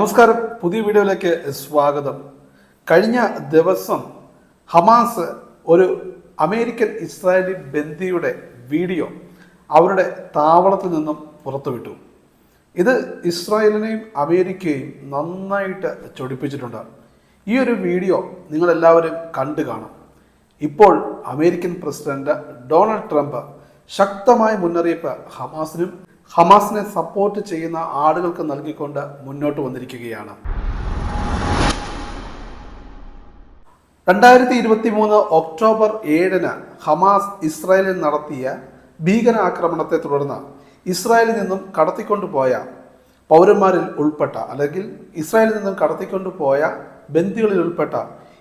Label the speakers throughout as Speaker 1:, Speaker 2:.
Speaker 1: നമസ്കാരം. പുതിയ വീഡിയോയിലേക്ക് സ്വാഗതം. കഴിഞ്ഞ ദിവസം ഹമാസ് ഒരു അമേരിക്കൻ ഇസ്രായേലി ബന്ദിയുടെ വീഡിയോ അവരുടെ താവളത്തിൽ നിന്നും പുറത്തുവിട്ടു. ഇത് ഇസ്രായേലിനെയും അമേരിക്കയെയും നന്നായിട്ട് ചൊടിപ്പിച്ചിട്ടുണ്ട്. ഈ ഒരു വീഡിയോ നിങ്ങളെല്ലാവരും കണ്ടു കാണും. ഇപ്പോൾ അമേരിക്കൻ പ്രസിഡന്റ് ഡൊണാൾഡ് ട്രംപ് ശക്തമായ മുന്നറിയിപ്പ് ഹമാസിനും ഹമാസിനെ സപ്പോർട്ട് ചെയ്യുന്ന ആളുകൾക്ക് നൽകിക്കൊണ്ട് മുന്നോട്ട് വന്നിരിക്കുകയാണ്. രണ്ടായിരത്തി ഇരുപത്തി മൂന്ന് ഒക്ടോബർ ഏഴിന് ഹമാസ് ഇസ്രായേലിൽ നടത്തിയ ഭീകര ആക്രമണത്തെ തുടർന്ന് ഇസ്രായേലിൽ നിന്നും കടത്തിക്കൊണ്ടുപോയ പൗരന്മാരിൽ ഉൾപ്പെട്ട അല്ലെങ്കിൽ ഇസ്രായേലിൽ നിന്നും കടത്തിക്കൊണ്ടുപോയ ബന്ദികളിൽ ഉൾപ്പെട്ട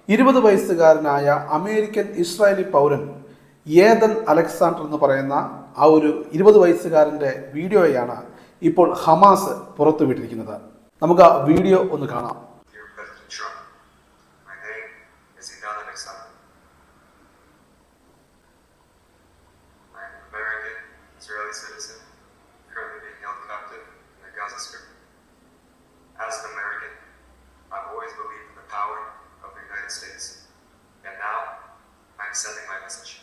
Speaker 1: ഇരുപത് വയസ്സുകാരനായ അമേരിക്കൻ ഇസ്രായേലി പൗരൻ ഏതൻ അലക്സാണ്ടർ എന്ന് പറയുന്ന ആ ഒരു ഇരുപത് വയസ്സുകാരന്റെ വീഡിയോയാണ് ഇപ്പോൾ ഹമാസ് പുറത്തുവിട്ടിരിക്കുന്നത്. നമുക്ക് ആ വീഡിയോ ഒന്ന് കാണാം.
Speaker 2: Sending my message.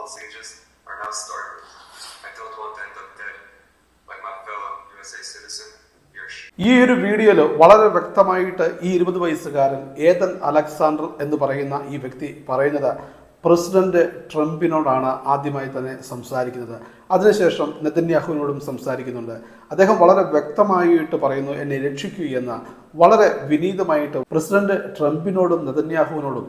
Speaker 2: And those sieges are now starving. I don't want to end up dead. Like my fellow USA citizen,
Speaker 1: ഈ ഒരു വീഡിയോയിൽ വളരെ വ്യക്തമായിട്ട് ഈ ഇരുപത് വയസ്സുകാരൻ ഏതൻ അലക്സാണ്ടർ എന്ന് പറയുന്ന ഈ വ്യക്തി പറയുന്നത് പ്രസിഡന്റ് ട്രംപിനോടാണ് ആദ്യമായി തന്നെ സംസാരിക്കുന്നത്. അതിനുശേഷം നെതന്യാഹുവിനോടും സംസാരിക്കുന്നുണ്ട്. അദ്ദേഹം വളരെ വ്യക്തമായിട്ട് പറയുന്നു എന്നെ രക്ഷിക്കൂ എന്ന്. വളരെ വിനീതമായിട്ട് പ്രസിഡന്റ് ട്രംപിനോടും നെതന്യാഹുവിനോടും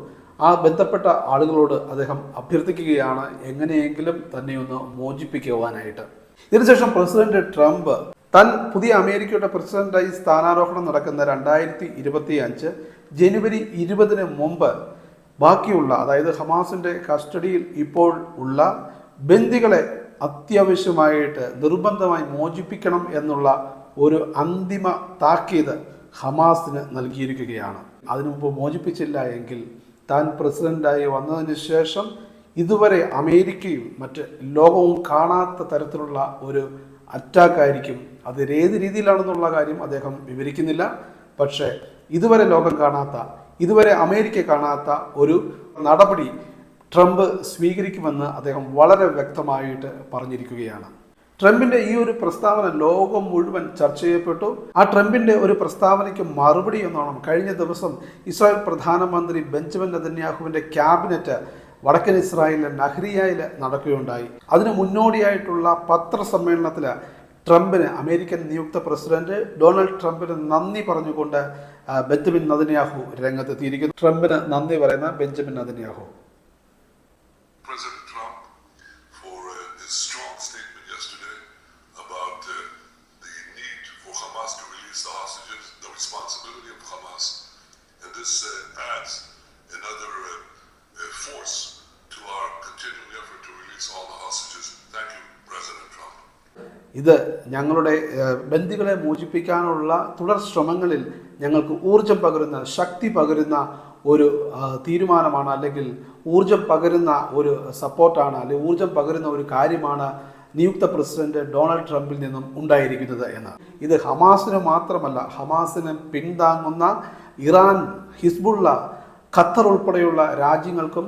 Speaker 1: ആ ബന്ധപ്പെട്ട ആളുകളോട് അദ്ദേഹം അഭ്യർത്ഥിക്കുകയാണ് എങ്ങനെയെങ്കിലും തന്നെ ഒന്ന് മോചിപ്പിക്കുവാനായിട്ട്. ഇതിനുശേഷം പ്രസിഡന്റ് ട്രംപ് തൻ പുതിയ അമേരിക്കയുടെ പ്രസിഡന്റായി സ്ഥാനാരോഹണം നടക്കുന്ന രണ്ടായിരത്തി ഇരുപത്തി അഞ്ച് ജനുവരി ഇരുപതിന് മുമ്പ് ബാക്കിയുള്ള അതായത് ഹമാസിന്റെ കസ്റ്റഡിയിൽ ഇപ്പോൾ ഉള്ള ബന്ദികളെ അത്യാവശ്യമായിട്ട് നിർബന്ധമായി മോചിപ്പിക്കണം എന്നുള്ള ഒരു അന്തിമ താക്കീത് ഹമാസിന് നൽകിയിരിക്കുകയാണ്. അതിനു മുമ്പ് മോചിപ്പിച്ചില്ല എങ്കിൽ താൻ പ്രസിഡന്റായി വന്നതിന് ശേഷം ഇതുവരെ അമേരിക്കയും മറ്റ് ലോകവും കാണാത്ത തരത്തിലുള്ള ഒരു അറ്റാക്കായിരിക്കും അത് ഏത് രീതിയിലാണെന്നുള്ള കാര്യം അദ്ദേഹം വിവരിക്കുന്നില്ല. പക്ഷേ ഇതുവരെ ലോകം കാണാത്ത ഇതുവരെ അമേരിക്ക കാണാത്ത ഒരു നടപടി ട്രംപ് സ്വീകരിക്കുമെന്ന് അദ്ദേഹം വളരെ വ്യക്തമായിട്ട് പറഞ്ഞിരിക്കുകയാണ്. ട്രംപിന്റെ ഈ ഒരു പ്രസ്താവന ലോകം മുഴുവൻ ചർച്ച ചെയ്യപ്പെട്ടു. ആ ട്രംപിന്റെ ഒരു പ്രസ്താവനയ്ക്ക് മറുപടി എന്നോണം കഴിഞ്ഞ ദിവസം ഇസ്രായേൽ പ്രധാനമന്ത്രി ബെഞ്ചമിൻ നെതന്യാഹുവിന്റെ ക്യാബിനറ്റ് വടക്കൻ ഇസ്രായേലിലെ നഹ്രിയയിൽ നടക്കുകയുണ്ടായി. അതിന് മുന്നോടിയായിട്ടുള്ള പത്രസമ്മേളനത്തിൽ ട്രംപിന് അമേരിക്കൻ നിയുക്ത പ്രസിഡന്റ് ഡൊണാൾഡ് ട്രംപിന് നന്ദി പറഞ്ഞുകൊണ്ട് ബെഞ്ചമിൻ നദന്യാഹു രംഗത്തെത്തിയിരിക്കുന്നു. ട്രംപിന് നന്ദി പറയുന്ന Benjamin Netanyahu
Speaker 3: this uh, adds another uh, uh, force to our continuing effort to release all the hostages. Thank you, President Trump.
Speaker 1: ഇത് ഞങ്ങളുടെ ബന്ധികളെ മോചിപ്പിക്കാനുള്ള തുടർ ശ്രമങ്ങളിൽ ഞങ്ങൾക്ക് ഊർജം പകരുന്ന ശക്തി പകരുന്ന ഒരു തീരുമാനമാണ് അല്ലെങ്കിൽ ഊർജം പകരുന്ന ഒരു സപ്പോർട്ടാണ് അല്ലെങ്കിൽ ഊർജം പകരുന്ന ഒരു കാര്യമാണ് നിയുക്ത പ്രസിഡന്റ് ഡൊണാൾഡ് ട്രംപിൽ നിന്നും ഉണ്ടായിരിക്കുന്നത് എന്ന് ഇത് ഹമാസിന് മാത്രമല്ല ഹമാസിന് പിന്താങ്ങുന്ന ഇറാൻ ഹിസ്ബുള്ള ഖത്തർ ഉൾപ്പെടെയുള്ള രാജ്യങ്ങൾക്കും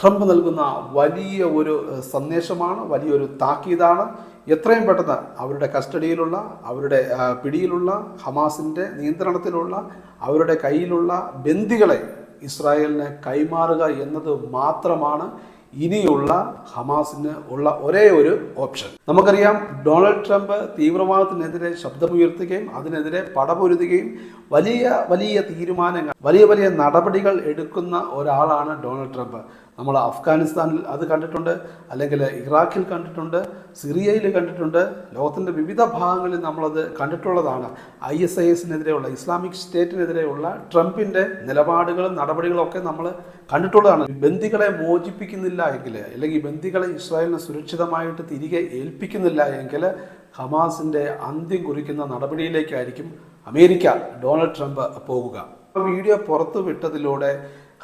Speaker 1: ട്രംപ് നൽകുന്ന വലിയ ഒരു സന്ദേശമാണ് വലിയൊരു താക്കീതാണ്. എത്രയും പെട്ടെന്ന് അവരുടെ കസ്റ്റഡിയിലുള്ള അവരുടെ പിടിയിലുള്ള ഹമാസിന്റെ നിയന്ത്രണത്തിലുള്ള അവരുടെ കയ്യിലുള്ള ബന്ദികളെ ഇസ്രായേലിന് കൈമാറുക എന്നത് മാത്രമാണ് ഇനിയുള്ള ഹമാസിന് ഉള്ള ഒരേ ഒരു ഓപ്ഷൻ. നമുക്കറിയാം ഡൊണാൾഡ് ട്രംപ് തീവ്രവാദത്തിനെതിരെ ശബ്ദമുയർത്തുകയും അതിനെതിരെ പടപൊരുതുകയും വലിയ വലിയ തീരുമാനങ്ങൾ വലിയ വലിയ നടപടികൾ എടുക്കുന്ന ഒരാളാണ് ഡൊണാൾഡ് ട്രംപ്. നമ്മൾ അഫ്ഗാനിസ്ഥാനിൽ അത് കണ്ടിട്ടുണ്ട് അല്ലെങ്കിൽ ഇറാഖിൽ കണ്ടിട്ടുണ്ട് സിറിയയിൽ കണ്ടിട്ടുണ്ട്. ലോകത്തിന്റെ വിവിധ ഭാഗങ്ങളിൽ നമ്മളത് കണ്ടിട്ടുള്ളതാണ്. ഐ എസ് ഐ എസിനെതിരെയുള്ള ഇസ്ലാമിക് സ്റ്റേറ്റിനെതിരെയുള്ള ട്രംപിന്റെ നിലപാടുകളും നടപടികളും ഒക്കെ നമ്മൾ കണ്ടിട്ടുള്ളതാണ്. ബന്ദികളെ മോചിപ്പിക്കുന്നില്ല എങ്കിൽ അല്ലെങ്കിൽ ബന്ദികളെ ഇസ്രായേലിനെ സുരക്ഷിതമായിട്ട് തിരികെ ഏൽപ്പിക്കുന്നില്ല എങ്കിൽ ഹമാസിന്റെ അന്ത്യം കുറിക്കുന്ന നടപടിയിലേക്കായിരിക്കും അമേരിക്ക ഡൊണാൾഡ് ട്രംപ് പോകുക. വീഡിയോ പുറത്തു വിട്ടതിലൂടെ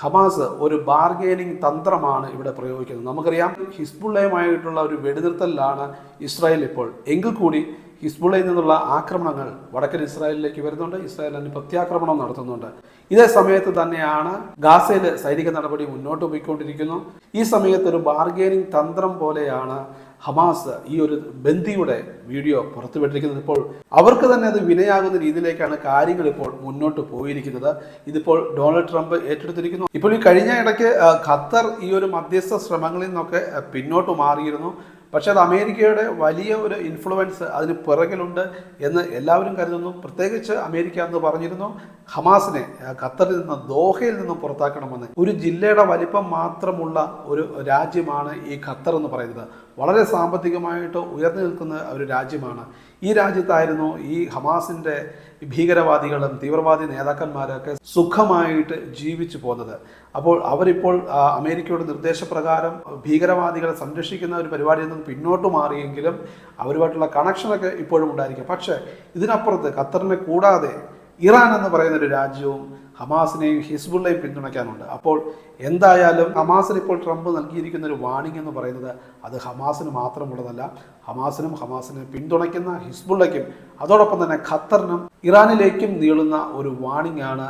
Speaker 1: ഹമാസ് ഒരു ബാർഗെയിനിങ് തന്ത്രമാണ് ഇവിടെ പ്രയോഗിക്കുന്നത്. നമുക്കറിയാം ഹിസ്ബുള്ളയുമായിട്ടുള്ള ഒരു വെടിനിർത്തലിലാണ് ഇസ്രായേൽ ഇപ്പോൾ. എങ്കിൽ കൂടി ഹിസ്ബുള്ളയിൽ നിന്നുള്ള ആക്രമണങ്ങൾ വടക്കൻ ഇസ്രായേലിലേക്ക് വരുന്നുണ്ട്. ഇസ്രായേൽ അതിന് പ്രത്യാക്രമണം നടത്തുന്നുണ്ട്. ഇതേ സമയത്ത് തന്നെയാണ് ഗാസയിൽ സൈനിക നടപടി മുന്നോട്ട് പോയിക്കൊണ്ടിരിക്കുന്നു. ഈ സമയത്ത് ഒരു ബാർഗെയിനിങ് തന്ത്രം പോലെയാണ് ഹമാസ് ഈ ഒരു ബന്ദിയുടെ വീഡിയോ പുറത്തുവിട്ടിരിക്കുന്നത് ഇപ്പോൾ അവർക്ക് തന്നെ അത് വിനയാകുന്ന രീതിയിലേക്കാണ് കാര്യങ്ങൾ ഇപ്പോൾ മുന്നോട്ട് പോയിരിക്കുന്നത്. ഇതിപ്പോൾ ഡൊണാൾഡ് ട്രംപ് ഏറ്റെടുത്തിരിക്കുന്നു. ഇപ്പോൾ ഈ കഴിഞ്ഞ ഇടയ്ക്ക് ഖത്തർ ഈ ഒരു മധ്യസ്ഥ ശ്രമങ്ങളിൽ നിന്നൊക്കെ പിന്നോട്ട് മാറിയിരുന്നു. പക്ഷേ അത് അമേരിക്കയുടെ വലിയ ഒരു ഇൻഫ്ലുവൻസ് അതിന് പിറകിലുണ്ട് എന്ന് എല്ലാവരും കരുതുന്നു. പ്രത്യേകിച്ച് അമേരിക്ക എന്ന് പറഞ്ഞിരുന്നു ഹമാസിനെ ഖത്തറിൽ നിന്ന് ദോഹയിൽ നിന്നും പുറത്താക്കണമെന്ന്. ഒരു ജില്ലയുടെ വലിപ്പം മാത്രമുള്ള ഒരു രാജ്യമാണ് ഈ ഖത്തർ എന്ന് പറയുന്നത്. വളരെ സാമ്പത്തികമായിട്ട് ഉയർന്നു നിൽക്കുന്ന ഒരു രാജ്യമാണ്. ഈ രാജ്യത്തായിരുന്നു ഈ ഹമാസിന്റെ ഭീകരവാദികളും തീവ്രവാദി നേതാക്കന്മാരൊക്കെ സുഖമായിട്ട് ജീവിച്ചു പോകുന്നത്. അപ്പോൾ അവരിപ്പോൾ അമേരിക്കയുടെ നിർദ്ദേശപ്രകാരം ഭീകരവാദികളെ സംരക്ഷിക്കുന്ന ഒരു പരിപാടിയിൽ നിന്ന് പിന്നോട്ട് മാറിയെങ്കിലും അവരുമായിട്ടുള്ള കണക്ഷനൊക്കെ ഇപ്പോഴും ഉണ്ടായിരിക്കും. പക്ഷേ ഇതിനപ്പുറത്ത് ഖത്തറിനെ കൂടാതെ ഇറാൻ എന്ന് പറയുന്ന ഒരു രാജ്യവും ഹമാസിനെയും ഹിസ്ബുള്ളയും പിന്തുണയ്ക്കാനുണ്ട്. അപ്പോൾ എന്തായാലും ഹമാസിന് ഇപ്പോൾ ട്രംപ് നൽകിയിരിക്കുന്ന ഒരു വാണിംഗ് എന്ന് പറയുന്നത് അത് ഹമാസിന് മാത്രമുള്ളതല്ല. ഹമാസിനും ഹമാസിനെ പിന്തുണയ്ക്കുന്ന ഹിസ്ബുള്ളയ്ക്കും അതോടൊപ്പം തന്നെ ഖത്തറിനും ഇറാനിലേക്കും നീളുന്ന ഒരു വാണിംഗ് ആണ്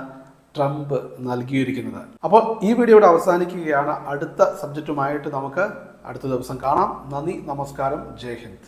Speaker 1: ട്രംപ് നൽകിയിരിക്കുന്നത്. അപ്പോൾ ഈ വീഡിയോയുടെ അവസാനിക്കുകയാണ്. അടുത്ത സബ്ജക്റ്റുമായിട്ട് നമുക്ക് അടുത്ത ദിവസം കാണാം. നന്ദി നമസ്കാരം. ജയ് ഹിന്ദ്.